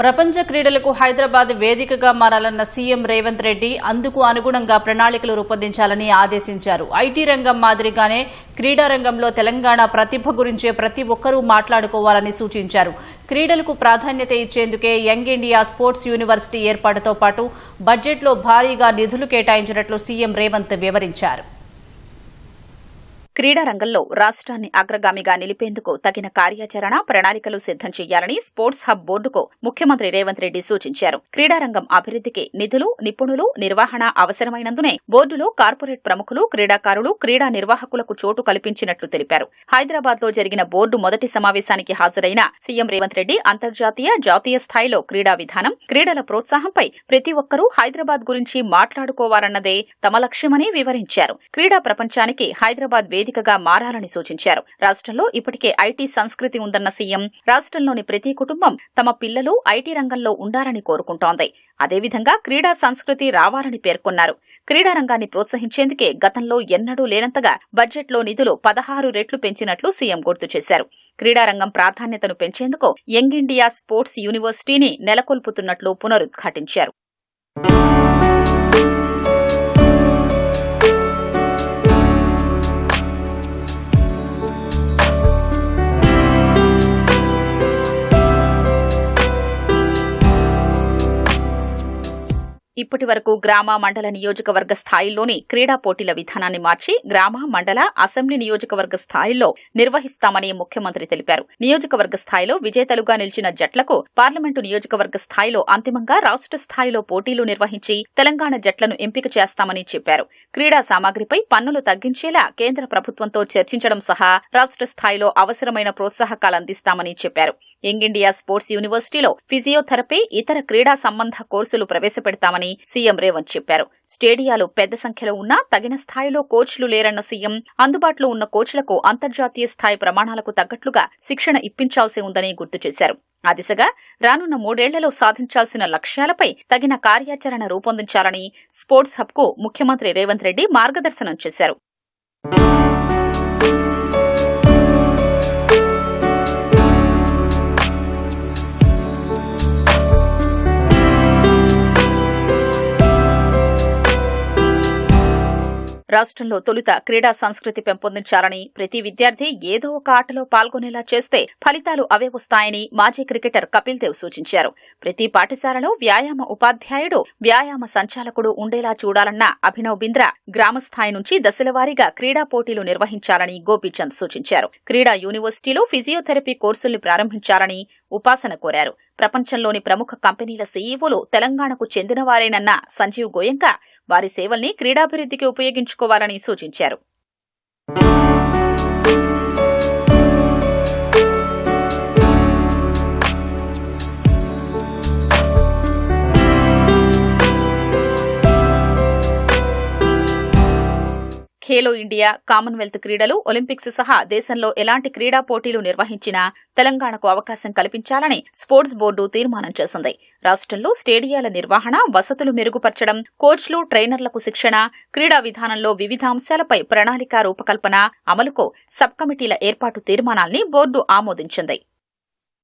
ప్రపంచ క్రీడలకు హైదరాబాద్ వేదికగా మారాలన్న సీఎం రేవంత్ రెడ్డి అందుకు అనుగుణంగా ప్రణాళికలు రూపొందించాలని ఆదేశించారు. ఐటీ రంగం మాదిరిగానే క్రీడా రంగంలో తెలంగాణ ప్రతిభ గురించే ప్రతి ఒక్కరూ మాట్లాడుకోవాలని సూచించారు. క్రీడలకు ప్రాధాన్యత ఇచ్చేందుకే యంగ్ ఇండియా స్పోర్ట్స్ యూనివర్సిటీ ఏర్పాటుతో పాటు బడ్జెట్లో భారీగా నిధులు కేటాయించినట్లు సీఎం రేవంత్ వివరించారు. క్రీడారంగంలో రాష్ట్రాన్ని అగ్రగామిగా నిలిపేందుకు తగిన కార్యాచరణ ప్రణాళికలు సిద్దం చేయాలని స్పోర్ట్స్ హబ్ బోర్డుకు ముఖ్యమంత్రి రేవంత్ రెడ్డి సూచించారు. క్రీడా రంగం అభివృద్ధికి నిధులు నిపుణులు నిర్వహణ అవసరమైనందునే బోర్డులో కార్పొరేట్ ప్రముఖులు క్రీడాకారులు క్రీడా నిర్వాహకులకు చోటు కల్పించినట్లు తెలిపారు. హైదరాబాద్లో జరిగిన బోర్డు మొదటి సమావేశానికి హాజరైన సీఎం రేవంత్ రెడ్డి అంతర్జాతీయ జాతీయ స్థాయిలో క్రీడా విధానం క్రీడల ప్రోత్సాహంపై ప్రతి ఒక్కరూ హైదరాబాద్ గురించి మాట్లాడుకోవాలన్నదే తమ లక్ష్యమని వివరించారు. క్రీడా ప్రపంచానికి హైదరాబాద్ వేదికగా మారాలని సూచించారు. రాష్ట్రంలో ఇప్పటికే ఐటీ సంస్కృతి ఉందన్న సీఎం రాష్ట్రంలోని ప్రతి కుటుంబం తమ పిల్లలు ఐటీ రంగంలో ఉండాలని కోరుకుంటోంది. అదేవిధంగా క్రీడా సంస్కృతి రావాలని పేర్కొన్నారు. క్రీడా రంగాన్ని ప్రోత్సహించేందుకే గతంలో ఎన్నడూ లేనంతగా బడ్జెట్లో నిధులు పదహారు రెట్లు పెంచినట్లు సీఎం గుర్తు చేశారు. క్రీడారంగం ప్రాధాన్యతను పెంచేందుకు యంగ్ ఇండియా స్పోర్ట్స్ యూనివర్సిటీని నెలకొల్పుతున్నట్లు పునరుద్ఘాటించారు. ఇప్పటి వరకు గ్రామ మండల నియోజకవర్గ స్థాయిలోని క్రీడా పోటీల విధానాన్ని మార్చి గ్రామ మండల అసెంబ్లీ నియోజకవర్గ స్థాయిలో నిర్వహిస్తామని ముఖ్యమంత్రి తెలిపారు. నియోజకవర్గ స్థాయిలో విజేతలుగా నిలిచిన జట్లకు పార్లమెంటు నియోజకవర్గ స్థాయిలో అంతిమంగా రాష్ట్ర స్థాయిలో పోటీలు నిర్వహించి తెలంగాణ జట్లను ఎంపిక చేస్తామని చెప్పారు. క్రీడా సామాగ్రిపై పన్నులు తగ్గించేలా కేంద్ర ప్రభుత్వంతో చర్చించడం సహా రాష్ట్ర స్థాయిలో అవసరమైన ప్రోత్సాహకాలు అందిస్తామని చెప్పారు. యంగ్ ఇండియా స్పోర్ట్స్ యూనివర్సిటీలో ఫిజియోథెరపీ ఇతర క్రీడా సంబంధ కోర్సులు ప్రవేశపెడతామని సీఎం రేవంత్ చెప్పారు. స్టేడియాలు పెద్ద సంఖ్యలో ఉన్నా తగిన స్థాయిలో కోచ్లు లేరన్న సీఎం అందుబాటులో ఉన్న కోచ్లకు అంతర్జాతీయ స్థాయి ప్రమాణాలకు తగ్గట్లుగా శిక్షణ ఇప్పించాల్సి ఉందని గుర్తు చేశారు. ఆ దిశగా రానున్న మూడేళ్ళలో సాధించాల్సిన లక్ష్యాలపై తగిన కార్యాచరణ రూపొందించాలని స్పోర్ట్స్ హబ్కు ముఖ్యమంత్రి రేవంత్ రెడ్డి మార్గదర్శనం చేశారు. రాష్ట్రంలో తొలుత క్రీడా సంస్కృతి పెంపొందించాలని ప్రతి విద్యార్థి ఏదో ఒక ఆటలో పాల్గొనేలా చేస్తే ఫలితాలు అవే వస్తాయని మాజీ క్రికెటర్ కపిల్ దేవ్ సూచించారు. ప్రతి పాఠశాలలో వ్యాయామ ఉపాధ్యాయుడు వ్యాయామ సంచాలకుడు ఉండేలా చూడాలన్న అభినవ్ బింద్రా గ్రామస్థాయి నుంచి దశలవారీగా క్రీడా పోటీలు నిర్వహించాలని గోపీచంద్ సూచించారు. క్రీడా యూనివర్సిటీలో ఫిజియోథెరపీ కోర్సుల్ని ప్రారంభించాలని ఉపాసన కోరారు. ప్రపంచంలోని ప్రముఖ కంపెనీల సీఈఓలు తెలంగాణకు చెందినవారేనన్న సంజీవ్ గోయంక వారి సేవల్ని క్రీడాభివృద్ధికి ఉపయోగించుకోవాలని సూచించారు. ఖేలో ఇండియా కామన్వెల్త్ క్రీడలు ఒలింపిక్స్ సహా దేశంలో ఎలాంటి క్రీడా పోటీలు నిర్వహించినా తెలంగాణకు అవకాశం కల్పించాలని స్పోర్ట్స్ బోర్డు తీర్మానం చేసింది. రాష్ట్రంలో స్టేడియాల నిర్వహణ వసతులు మెరుగుపరచడం కోచ్లు ట్రైనర్లకు శిక్షణ క్రీడా విధానంలో వివిధ అంశాలపై ప్రణాళిక రూపకల్పన అమలుకు సబ్ కమిటీల ఏర్పాటు తీర్మానాల్ని బోర్డు ఆమోదించింది.